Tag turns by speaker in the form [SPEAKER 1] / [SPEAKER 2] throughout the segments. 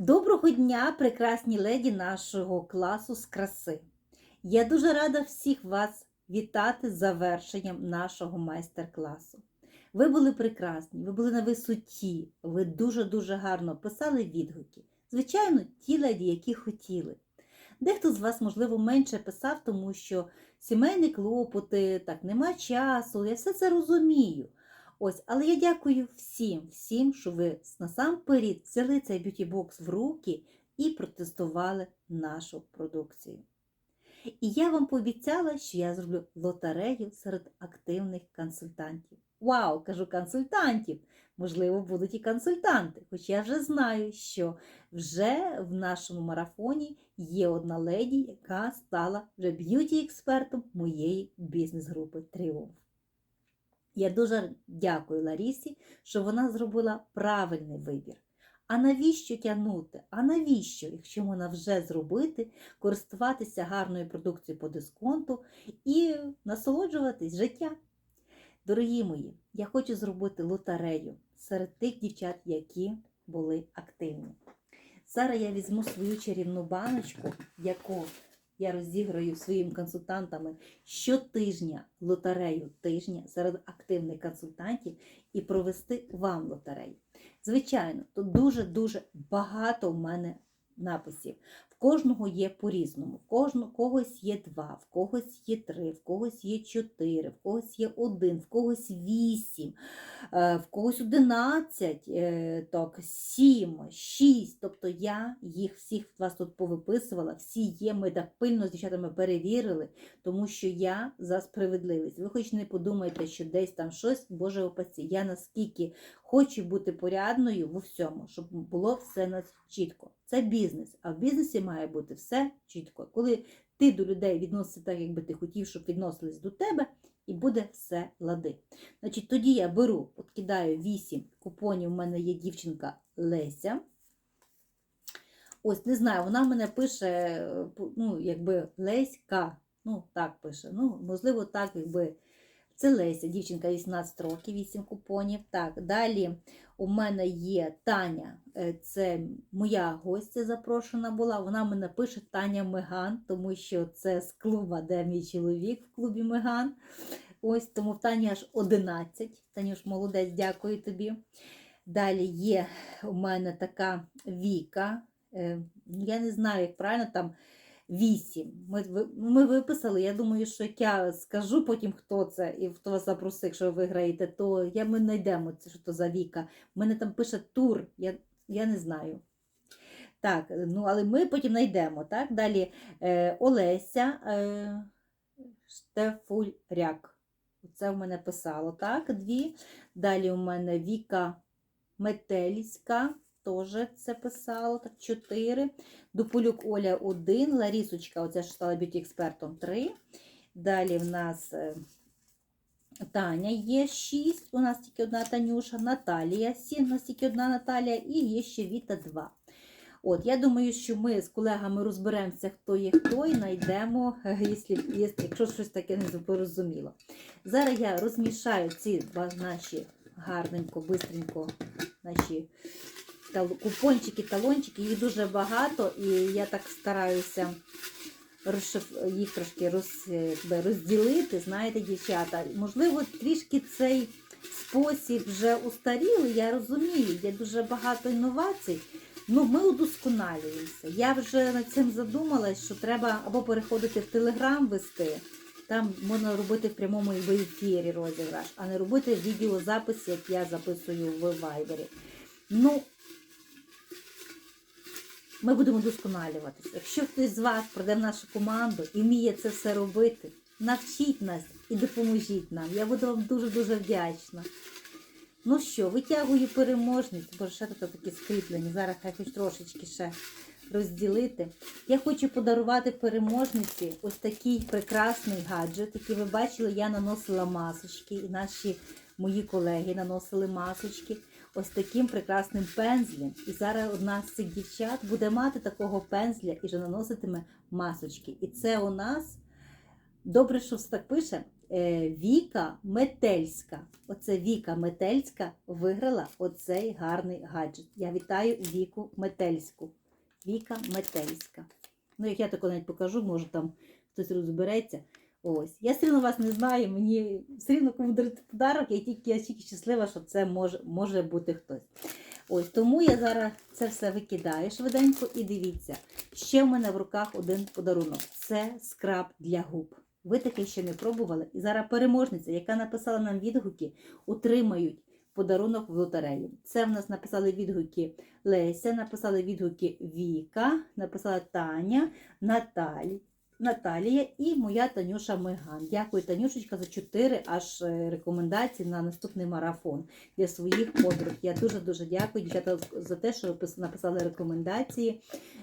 [SPEAKER 1] Доброго дня, прекрасні леді нашого класу з краси. Я дуже рада всіх вас вітати з завершенням нашого майстер-класу. Ви були прекрасні, ви були на висоті, ви дуже-дуже гарно писали відгуки. Звичайно, ті леді, які хотіли. Дехто з вас, можливо, менше писав, тому що сімейні клопоти, так, нема часу, я все це розумію. Ось, але я дякую всім, всім, що ви насамперед взяли цей б'юті-бокс в руки і протестували нашу продукцію. І я вам пообіцяла, що я зроблю лотерею серед активних консультантів. Вау, кажу консультантів! Можливо, будуть і консультанти, хоч я вже знаю, що вже в нашому марафоні є одна леді, яка стала вже б'юті-експертом моєї бізнес-групи Тріумф. Я дуже дякую Ларісі, що вона зробила правильний вибір. А навіщо тягнути? А навіщо, якщо можна вже зробити, користуватися гарною продукцією по дисконту і насолоджуватись життя? Дорогі мої, я хочу зробити лотерею серед тих дівчат, які були активні. Зараз я візьму свою чарівну баночку, яку я розіграю своїм консультантами щотижня лотерею тижня серед активних консультантів і провести вам лотерею. Звичайно, тут дуже-дуже багато в мене написів. Кожного є по-різному. В кожного когось є два, в когось є три, в когось є чотири, в когось є один, в когось вісім, е, в когось одинадцять, е, так, сім, шість. Тобто я їх всіх вас тут повиписувала, всі є, ми так пильно з дівчатами перевірили, тому що я за справедливість. Ви хоч не подумайте, що десь там щось, Боже опасі. Я наскільки хочу бути порядною в усьому, щоб було все на чітко. Це бізнес, а в бізнесі має бути все чітко. Коли ти до людей відносишся так, якби ти хотів, щоб відносились до тебе, і буде все лади. Значить, тоді я беру, от кидаю 8 купонів, у мене є дівчинка Леся. Ось, не знаю, вона в мене пише, е, ну, якби Леська. Ну, так пише. Ну, можливо, так, якби. Це Леся, дівчинка 18 років, 8 купонів. Так, далі у мене є Таня, е, це моя гостя запрошена була. Вона мене пише Таня Меган, тому що це з клуба, де мій чоловік в клубі Меган. Ось тому в Тані аж 11. Танюш, молодець, дякую тобі. Далі є у мене така Віка. е, Я не знаю, як правильно там. Вісім. Ми, ми виписали. Я думаю, що як я скажу потім, хто це і хто вас запросив, якщо ви виграєте, то я, ми знайдемо, це, що то за Віка. У мене там пише тур, я, я не знаю. Так, ну але ми потім знайдемо. Так? Далі е, Олеся е, Штефуряк. Це в мене писало, так, дві. Далі у мене Віка Метельська. Теж це писало, так, 4. Дуполюк Оля 1, Ларісочка, оця що стала б'юті-експертом 3. Далі в нас е, Таня є 6, у нас тільки одна Танюша, Наталія 7, у нас тільки одна Наталія, і є ще Віта 2. От, я думаю, що ми з колегами розберемося, хто є хто, і знайдемо, е, якщо, щось таке не зрозуміло. Зараз я розмішаю ці два наші гарненько, бистренько, наші купончики, талончики, їх дуже багато, і я так стараюся їх трошки роз... розділити, знаєте, дівчата. Можливо, трішки цей спосіб вже устарілий, я розумію, є дуже багато інновацій. Ну, ми удосконалюємося. Я вже над цим задумалась, що треба або переходити в Телеграм вести, там можна робити в прямому ефірі розіграш, а не робити відеозапис, як я записую в Вайбері. Ну, ми будемо вдосконалюватися. Якщо хтось з вас прийде в нашу команду і вміє це все робити, навчіть нас і допоможіть нам. Я буду вам дуже-дуже вдячна. Ну що, витягую переможниць, бо ще тут такі скріплені. Зараз хай хоч трошечки ще розділити. Я хочу подарувати переможниці ось такий прекрасний гаджет, який ви бачили, я наносила масочки, і наші мої колеги наносили масочки ось таким прекрасним пензлем. І зараз одна з цих дівчат буде мати такого пензля і вже наноситиме масочки. І це у нас добре, що все так пише. е, Віка Метельська. Оце Віка Метельська виграла оцей гарний гаджет. Я вітаю Віку Метельську. Віка Метельська. Ну, як я тако навіть покажу, може там хтось розбереться. Ось. Я все одно вас не знаю, мені все рівно кому дарити подарок, я тільки, я тільки щаслива, що це може, може бути хтось. Ось тому я зараз це все викидаю швиденько і дивіться. Ще в мене в руках один подарунок. Це скраб для губ. Ви таке ще не пробували. І зараз переможниця, яка написала нам відгуки, отримають подарунок в лотерею. Це в нас написали відгуки Леся, написали відгуки Віка, написала Таня, Наталі. Наталія і моя Танюша Миган. Дякую, Танюшечка, за 4 аж е, рекомендації на наступний марафон для своїх подруг. Я дуже-дуже дякую, дівчата, за те, що ви написали рекомендації.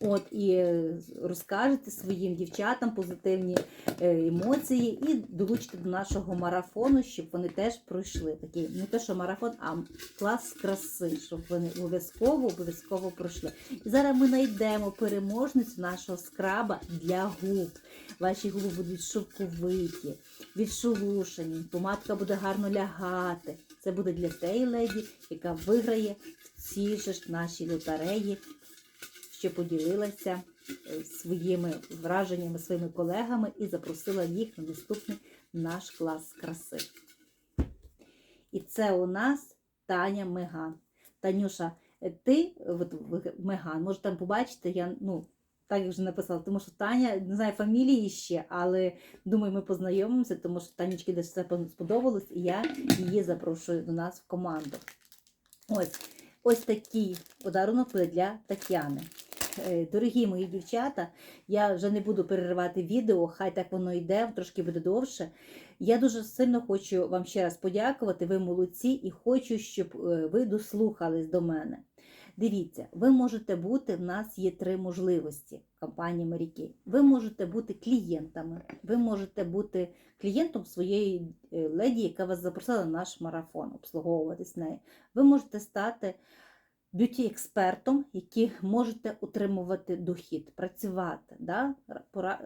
[SPEAKER 1] От, і е, розкажете своїм дівчатам позитивні е, емоції і долучите до нашого марафону, щоб вони теж пройшли. Такий не те, що марафон, а клас краси, щоб вони обов'язково обов'язково пройшли. І зараз ми знайдемо переможницю нашого скраба для губ. Ваші губи будуть шовковиті, відшелушені, помадка буде гарно лягати. Це буде для тієї леді, яка виграє в цій же ж нашій лотереї, що поділилася е, своїми враженнями своїми колегами і запросила їх на наступний наш клас краси. І це у нас Таня Меган. Танюша, е, ти от, Меган, може там побачите, я ну. Так як вже написала, тому що Таня, не знаю фамілії ще, але думаю, ми познайомимося, тому що Танечки десь це сподобалось, і я її запрошую до нас в команду. Ось, ось такий подарунок для Тетяни. Е, Дорогі мої дівчата, я вже не буду переривати відео, хай так воно йде, трошки буде довше. Я дуже сильно хочу вам ще раз подякувати. Ви молодці, і хочу, щоб е, ви дослухались до мене. Дивіться, ви можете бути, в нас є три можливості компанії Маріки. Ви можете бути клієнтами, ви можете бути клієнтом своєї е, леді, яка вас запросила на наш марафон, обслуговуватись нею. Ви можете стати б'юті-експертом, який можете отримувати дохід, працювати, да?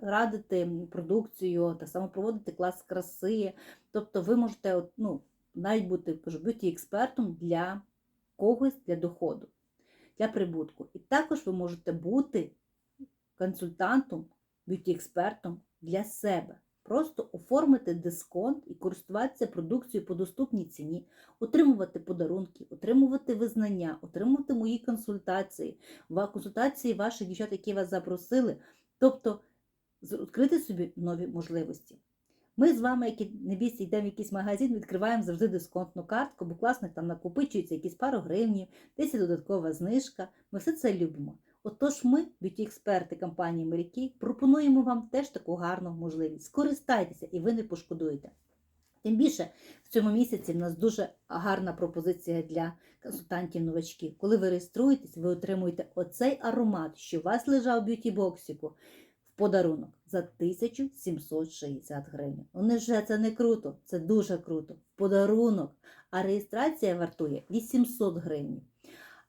[SPEAKER 1] радити продукцію, так само проводити клас краси. Тобто ви можете ну, навіть бути б'юті-експертом для когось для доходу, для прибутку. І також ви можете бути консультантом, б'юті-експертом для себе. Просто оформити дисконт і користуватися продукцією по доступній ціні, отримувати подарунки, отримувати визнання, отримувати мої консультації, консультації ваших дівчат, які вас запросили. Тобто відкрити собі нові можливості. Ми з вами, як не бійся, йдемо в якийсь магазин, відкриваємо завжди дисконтну картку, бо класно там накопичується якісь пару гривнів, десь додаткова знижка. Ми все це любимо. Отож, ми, б'юті-експерти компанії Моряки, пропонуємо вам теж таку гарну можливість. Скористайтеся і ви не пошкодуєте. Тим більше в цьому місяці в нас дуже гарна пропозиція для консультантів-новачків. Коли ви реєструєтесь, ви отримуєте оцей аромат, що у вас лежав в б'юті-боксику, в подарунок за 1760 гривень. Ну невже це не круто? Це дуже круто. Подарунок. А реєстрація вартує 800 гривень.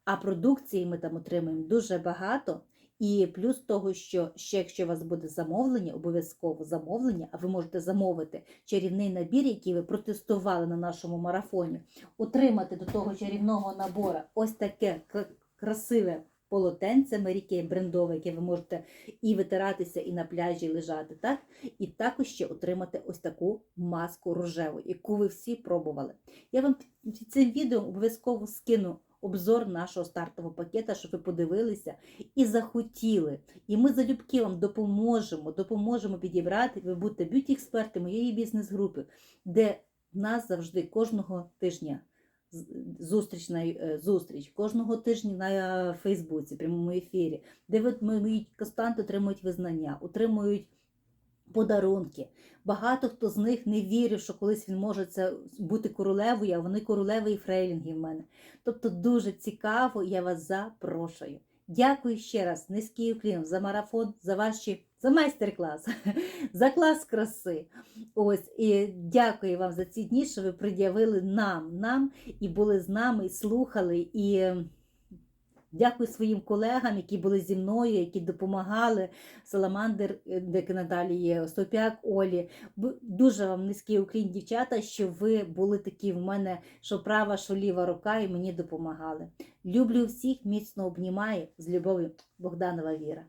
[SPEAKER 1] А продукції ми там отримаємо дуже багато. І плюс того, що ще якщо у вас буде замовлення, обов'язково замовлення, а ви можете замовити чарівний набір, який ви протестували на нашому марафоні, отримати до того чарівного набору ось таке красиве полотенце Маріки брендове, яке ви можете і витиратися, і на пляжі лежати, так? І також ще отримати ось таку маску рожеву, яку ви всі пробували. Я вам під цим відео обов'язково скину обзор нашого стартового пакета, щоб ви подивилися і захотіли. І ми залюбки вам допоможемо, допоможемо підібрати. Ви будете б'юті-експерти моєї бізнес-групи, де в нас завжди кожного тижня зустріч на е, зустріч кожного тижня на Фейсбуці, прямому ефірі, де мої константи отримують визнання, отримують подарунки. Багато хто з них не вірив, що колись він може це бути королевою, а вони королеви і фрейлінги в мене. Тобто дуже цікаво, я вас запрошую. Дякую ще раз, низький уклін за марафон, за ваші за майстер-клас, за клас краси. Ось і дякую вам за ці дні, що ви пред'явили нам, нам і були з нами, і слухали, і Дякую своїм колегам, які були зі мною, які допомагали. Саламандр е, Дек Наталії, Сопяк Олі. Дуже вам низький уклін, дівчата, що ви були такі в мене, що права, що ліва рука, і мені допомагали. Люблю всіх, міцно обнімаю з любов'ю Богданова Віра.